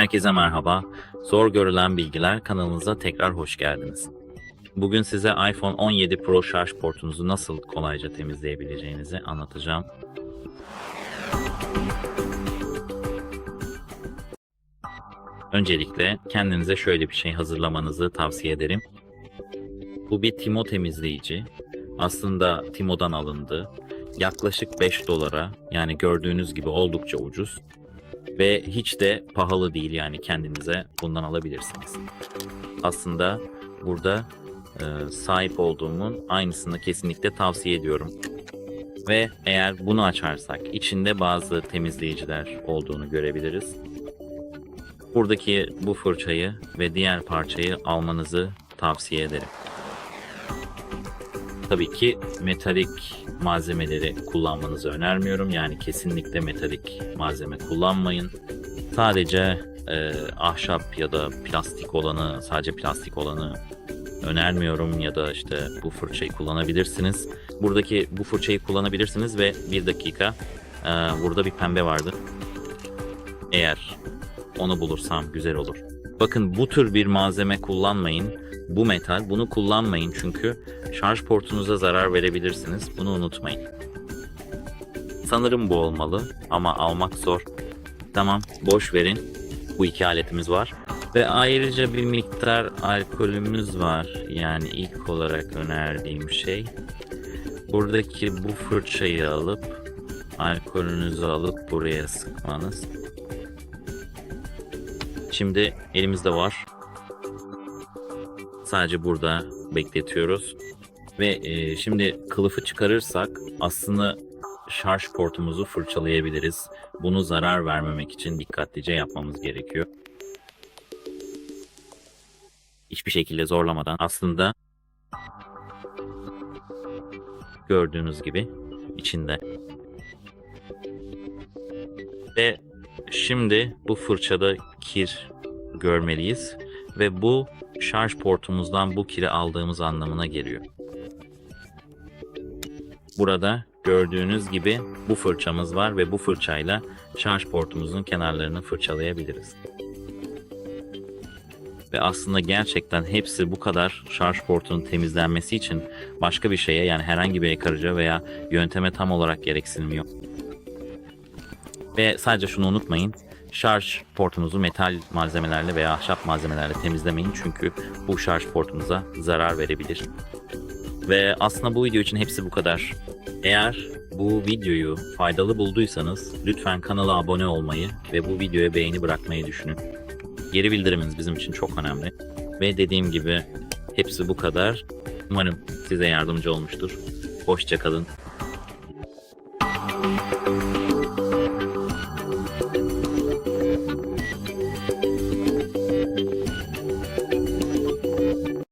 Herkese merhaba. Zor görülen bilgiler kanalımıza tekrar hoş geldiniz. Bugün size iPhone 17 Pro şarj portunuzu nasıl kolayca temizleyebileceğinizi anlatacağım. Öncelikle kendinize şöyle bir şey hazırlamanızı tavsiye ederim. Bu bir Timo temizleyici. Aslında Timo'dan alındı. Yaklaşık 5 dolara yani gördüğünüz gibi oldukça ucuz ve hiç de pahalı değil yani kendinize bundan alabilirsiniz. Aslında burada e, sahip olduğumun aynısını kesinlikle tavsiye ediyorum. Ve eğer bunu açarsak içinde bazı temizleyiciler olduğunu görebiliriz. Buradaki bu fırçayı ve diğer parçayı almanızı tavsiye ederim. Tabii ki metalik malzemeleri kullanmanızı önermiyorum. Yani kesinlikle metalik malzeme kullanmayın. Sadece e, ahşap ya da plastik olanı, sadece plastik olanı önermiyorum ya da işte bu fırçayı kullanabilirsiniz. Buradaki bu fırçayı kullanabilirsiniz ve bir dakika e, burada bir pembe vardı. Eğer onu bulursam güzel olur. Bakın bu tür bir malzeme kullanmayın. Bu metal bunu kullanmayın çünkü şarj portunuza zarar verebilirsiniz. Bunu unutmayın. Sanırım bu olmalı ama almak zor. Tamam boş verin. Bu iki aletimiz var. Ve ayrıca bir miktar alkolümüz var. Yani ilk olarak önerdiğim şey. Buradaki bu fırçayı alıp alkolünüzü alıp buraya sıkmanız. Şimdi elimizde var. Sadece burada bekletiyoruz. Ve e, şimdi kılıfı çıkarırsak aslında şarj portumuzu fırçalayabiliriz. Bunu zarar vermemek için dikkatlice yapmamız gerekiyor. Hiçbir şekilde zorlamadan aslında gördüğünüz gibi içinde. Ve şimdi bu fırçada kir görmeliyiz ve bu şarj portumuzdan bu kiri aldığımız anlamına geliyor. Burada gördüğünüz gibi bu fırçamız var ve bu fırçayla şarj portumuzun kenarlarını fırçalayabiliriz. Ve aslında gerçekten hepsi bu kadar şarj portunun temizlenmesi için başka bir şeye yani herhangi bir yakarıcı veya yönteme tam olarak gereksinim yok. Ve sadece şunu unutmayın. Şarj portunuzu metal malzemelerle veya ahşap malzemelerle temizlemeyin çünkü bu şarj portunuza zarar verebilir. Ve aslında bu video için hepsi bu kadar. Eğer bu videoyu faydalı bulduysanız lütfen kanala abone olmayı ve bu videoya beğeni bırakmayı düşünün. Geri bildiriminiz bizim için çok önemli. Ve dediğim gibi hepsi bu kadar. Umarım size yardımcı olmuştur. Hoşçakalın.